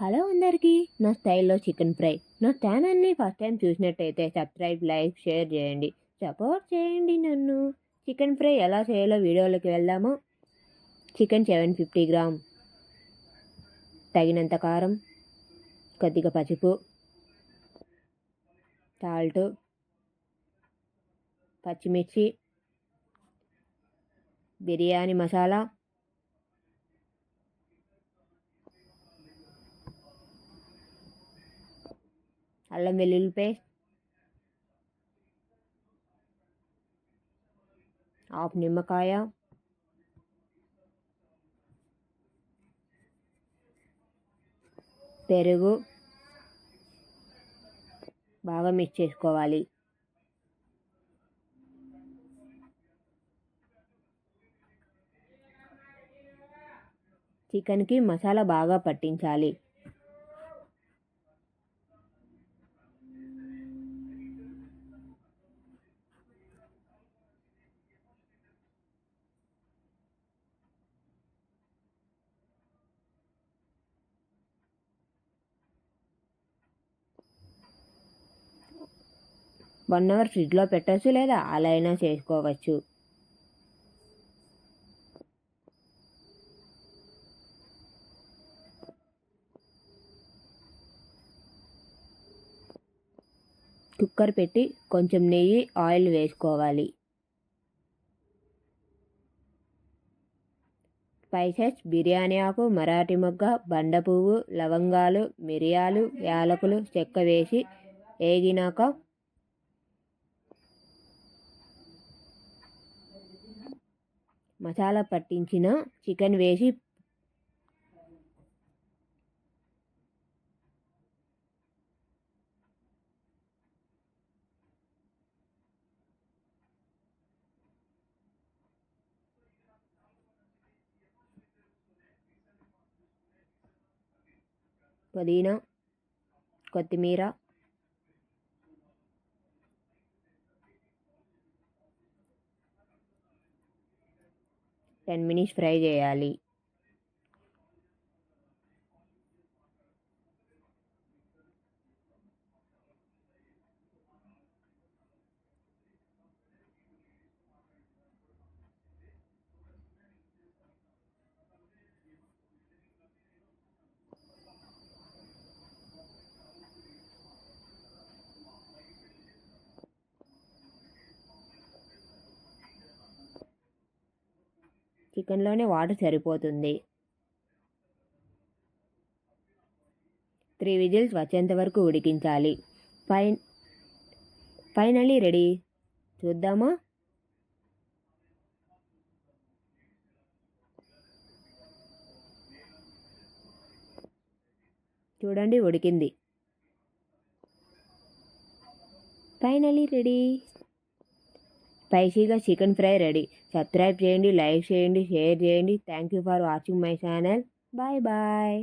Hello అందరికీ నా స్టైల్లో చికెన్ ఫ్రై. నా ఛానల్ని ఫస్ట్ టైం చూసినట్టయితే సబ్స్క్రైబ్ లైక్ షేర్ చేయండి. సపోర్ట్ చేయండి నన్ను. చికెన్ ఫ్రై ఎలా చేయాలో వీడియోలోకి వెళ్దాము. Chicken seven fifty gram. తగినంత కారం. కొద్దిగా పసుపు. సాల్ట్. పచ్చిమిర్చి. బిర్యానీ మసాలా. అల్లం వెల్లుల్లి పేస్ట్. హాఫ్ నిమ్మకాయ. పెరుగు. బాగా మిక్స్ చేసుకోవాలి. చికెన్కి మసాలా బాగా పట్టించాలి. వన్ అవర్ ఫ్రిడ్జ్లో పెట్టచ్చు లేదా అలా అయినా చేసుకోవచ్చు. కుక్కర్ పెట్టి కొంచెం నెయ్యి ఆయిల్ వేసుకోవాలి. స్పైసెస్ బిర్యానీ ఆకు మరాఠీ మొగ్గ బండ పువ్వు లవంగాలు మిరియాలు యాలకులు చెక్క వేసి వేగినాక మసాలా పట్టించిన చికెన్ వేసి పుదీనా కొత్తిమీర టెన్ మినిట్స్ ఫ్రై చేయాలి. చికెన్లోనే వాటర్ సరిపోతుంది. త్రీ విజిల్స్ వచ్చేంత వరకు ఉడికించాలి. Fine finally ready. చూద్దామా? చూడండి ఉడికింది. Finally ready. స్పైసీగా చికెన్ ఫ్రై రెడీ. సబ్స్క్రైబ్ చేయండి లైక్ చేయండి షేర్ చేయండి. Thank you for watching my channel. Bye bye.